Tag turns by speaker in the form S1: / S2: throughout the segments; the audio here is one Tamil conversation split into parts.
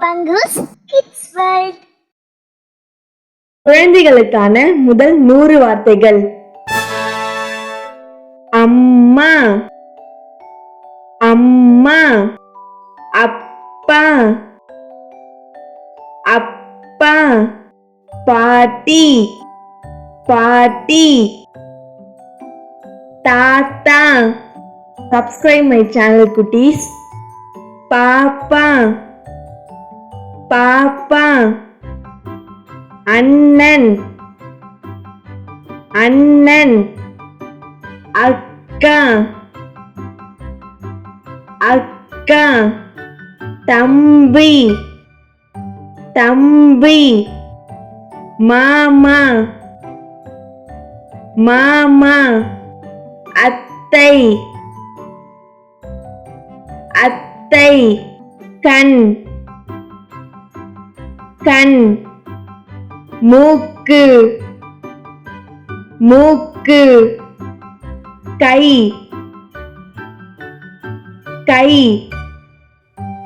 S1: Bangus கிட்ஸ் வேர்ல்ட்
S2: குழந்தைகளுக்கான முதல் நூறு வார்த்தைகள். அம்மா. அம்மா. அப்பா. அப்பா. பாட்டி. பாட்டி. தாத்தா. சப்ஸ்கிரைப் மை சேனல் குட்டீஸ். பாப்பா பாப்பா அண்ணன். அண்ணன். அக்கா. அக்கா. தம்பி. தம்பி. மாமா. மாமா. அத்தை. அத்தை கண் கண் மூக்கு மூக்கு கை கை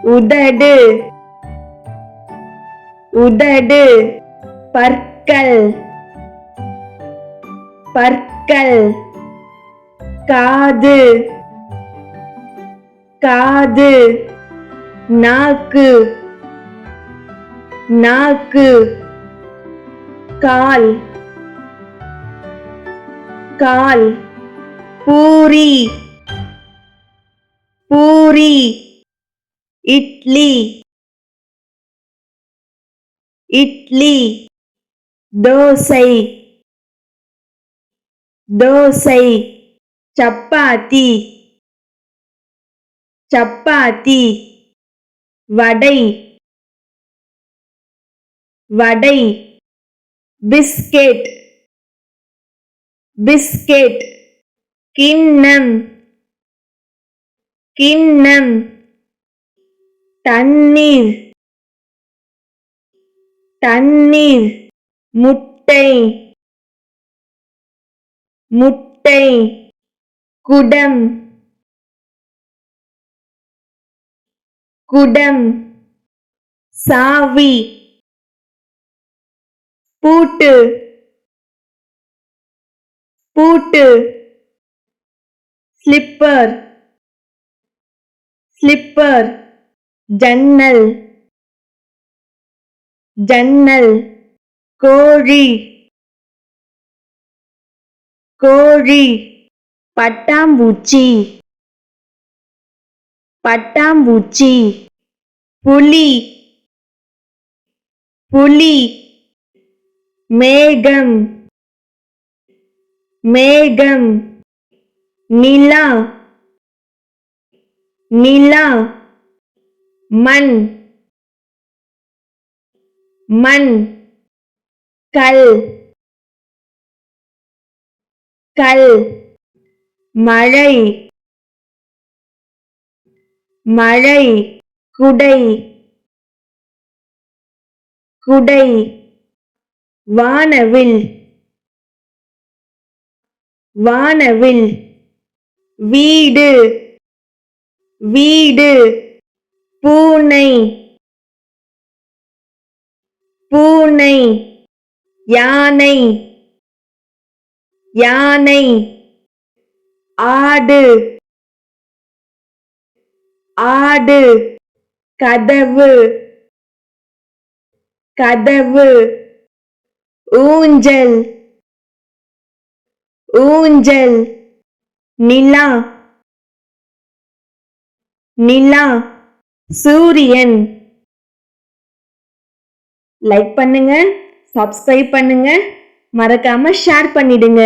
S2: உதடு உதடு பற்கள் பற்கள் காது காது. நாக்கு. நாக்கு. கால். கால். பூரி. பூரி. இட்லி. இட்லி. தோசை. தோசை. சப்பாத்தி. சப்பாத்தி வடை வடை பிஸ்கெட் பிஸ்கெட் கிண்ணம் கிண்ணம் தண்ணீர் தண்ணீர் முட்டை முட்டை குடம் குடம் சாவி பூட்டு பூட்டு ஸ்லிப்பர் ஸ்லிப்பர் ஜன்னல் ஜன்னல் கோழி கோழி பட்டாம்பூச்சி. பட்டாம்பூச்சி. புலி. புலி. மேகம். மேகம். நிலா. நிலா. மண். மண். கல். கல். மழை. மழை குடை குடை வானவில் வானவில் வீடு வீடு பூனை பூனை யானை யானை ஆடு. ஆடு. கதவு. கதவு. ஊஞ்சல். ஊஞ்சல். நிலா. நிலா. சூரியன். லைக் பண்ணுங்க சப்ஸ்கிரைப் பண்ணுங்க. மறக்காம ஷேர் பண்ணிடுங்க.